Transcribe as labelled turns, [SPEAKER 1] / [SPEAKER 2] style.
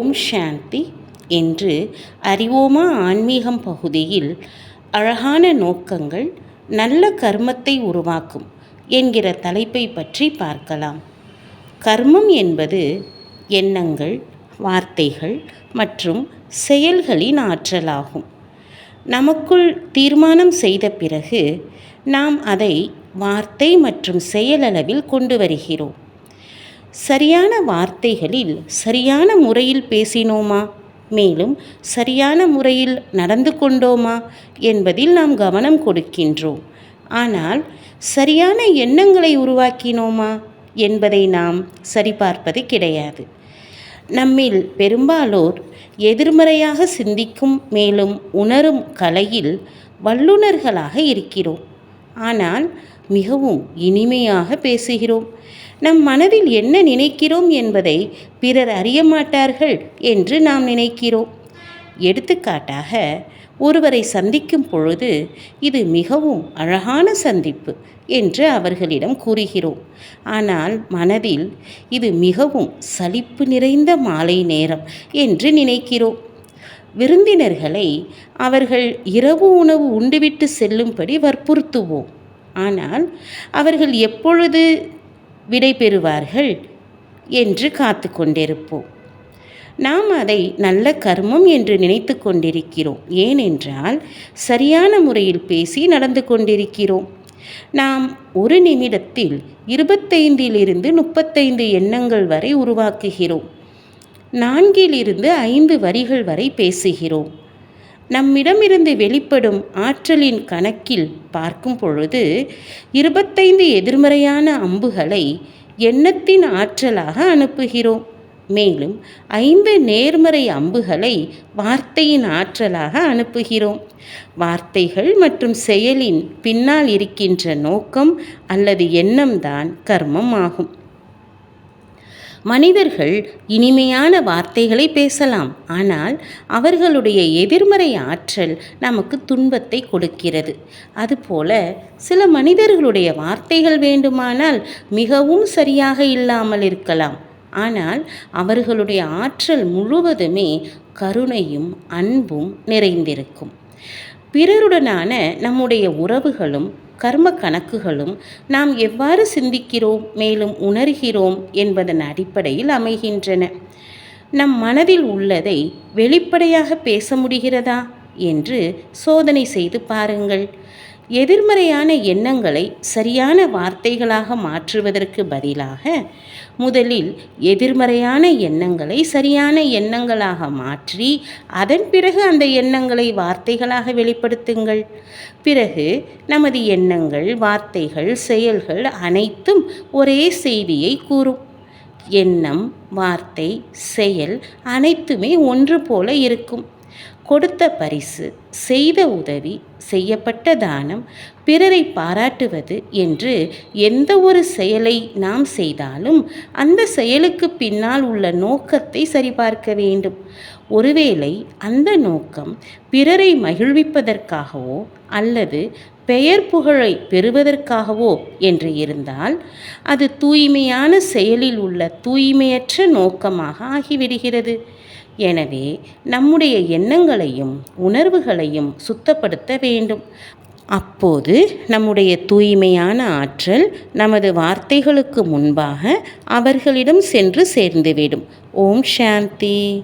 [SPEAKER 1] ஓம் சாந்தி என்று அறிவோமா ஆன்மீகம் பகுதியில் அழகான நோக்கங்கள் நல்ல கர்மத்தை உருவாக்கும் என்கிற தலைப்பை பற்றி பார்க்கலாம். கர்மம் என்பது எண்ணங்கள் வார்த்தைகள் மற்றும் செயல்களின் ஆற்றலாகும். நமக்குள் தீர்மானம் செய்த பிறகு நாம் அதை வார்த்தை மற்றும் செயலளவில் கொண்டு வருகிறோம். சரியான வார்த்தைகளில் சரியான முறையில் பேசினோமா? மேலும் சரியான முறையில் நடந்து கொண்டோமா? என்பதில் நாம் கவனம் கொடுக்கின்றோம். ஆனால் சரியான எண்ணங்களை உருவாக்கினோமா? என்பதை நாம் சரிபார்ப்பது கிடையாது. நம்மில் பெரும்பாலோர் எதிர்மறையாக சிந்திக்கும் மேலும் உணரும் கலையில் வல்லுநர்களாக இருக்கிறோம். ஆனால் மிகவும் இனிமையாக பேசுகிறோம். நம் மனதில் என்ன நினைக்கிறோம் என்பதை பிறர் அறிய மாட்டார்கள் என்று நாம் நினைக்கிறோம். எடுத்துக்காட்டாக ஒருவரை சந்திக்கும் பொழுது இது மிகவும் அழகான சந்திப்பு என்று அவர்களிடம் கூறுகிறோம். ஆனால் மனதில் இது மிகவும் சலிப்பு நிறைந்த மாலை நேரம் என்று நினைக்கிறோம். விருந்தினர்களை அவர்கள் இரவு உணவு உண்டுவிட்டு செல்லும்படி வற்புறுத்துவோம். ஆனால் அவர்கள் எப்பொழுது விடை பெறுவார்கள் என்று காத்து கொண்டிருப்போம். நாம் அதை நல்ல கர்மம் என்று நினைத்து கொண்டிருக்கிறோம். ஏனென்றால் சரியான முறையில் பேசி நடந்து கொண்டிருக்கிறோம். நாம் ஒரு நிமிடத்தில் இருபத்தைந்திலிருந்து முப்பத்தைந்து எண்ணங்கள் வரை உருவாக்குகிறோம். நான்கிலிருந்து ஐந்து வரிகள் வரை பேசுகிறோம். நம்மிடமிருந்து வெளிப்படும் ஆற்றலின் கணக்கில் பார்க்கும் பொழுது இருபத்தைந்து எதிர்மறையான அம்புகளை எண்ணத்தின் ஆற்றலாக அனுப்புகிறோம். மேலும் ஐந்து நேர்மறை அம்புகளை வார்த்தையின் ஆற்றலாக அனுப்புகிறோம். வார்த்தைகள் மற்றும் செயலின் பின்னால் இருக்கின்ற நோக்கம் அல்லது எண்ணம்தான் கர்மம் ஆகும். மனிதர்கள் இனிமையான வார்த்தைகளை பேசலாம். ஆனால் அவர்களுடைய எதிர்மறை ஆற்றல் நமக்கு துன்பத்தை கொடுக்கிறது. அதுபோல சில மனிதர்களுடைய வார்த்தைகள் வேண்டுமானால் மிகவும் சரியாக இல்லாமல் இருக்கலாம். ஆனால் அவர்களுடைய ஆற்றல் முழுவதுமே கருணையும் அன்பும் நிறைந்திருக்கும். பிறருடனான நம்முடைய உறவுகளும் கர்ம கணக்குகளும் நாம் எவ்வாறு சிந்திக்கிறோம் மேலும் உணர்கிறோம் என்பதன் அடிப்படையில் அமைகின்றன. நம் மனதில் உள்ளதை வெளிப்படையாக பேச முடிகிறதா? என்று சோதனை செய்து பாருங்கள். எதிர்மறையான எண்ணங்களை சரியான வார்த்தைகளாக மாற்றுவதற்கு பதிலாக முதலில் எதிர்மறையான எண்ணங்களை சரியான எண்ணங்களாக மாற்றி அதன் பிறகு அந்த எண்ணங்களை வார்த்தைகளாக வெளிப்படுத்துங்கள். பிறகு நமது எண்ணங்கள் வார்த்தைகள் செயல்கள் அனைத்தும் ஒரே செய்தியை கூறும். எண்ணம் வார்த்தை செயல் அனைத்துமே ஒன்று போல இருக்கும். கொடுத்த பரிசு செய்த உதவி செய்யப்பட்ட தானம் பிறரை பாராட்டுவது என்று எந்த ஒரு செயலை நாம் செய்தாலும் அந்த செயலுக்கு பின்னால் உள்ள நோக்கத்தை சரிபார்க்க வேண்டும். ஒருவேளை அந்த நோக்கம் பிறரை மகிழ்விப்பதற்காகவோ அல்லது பெயர் புகழை பெறுவதற்காகவோ என்று இருந்தால் அது தூய்மையான செயலில் உள்ள தூய்மையற்ற நோக்கமாக ஆகிவிடுகிறது. எனவே நம்முடைய எண்ணங்களையும் உணர்வுகளையும் சுத்தப்படுத்த வேண்டும். அப்போது நம்முடைய தூய்மையான ஆற்றல் நமது வார்த்தைகளுக்கு முன்பாக அவர்களிடம் சென்று சேர்ந்துவிடும். ஓம் சாந்தி.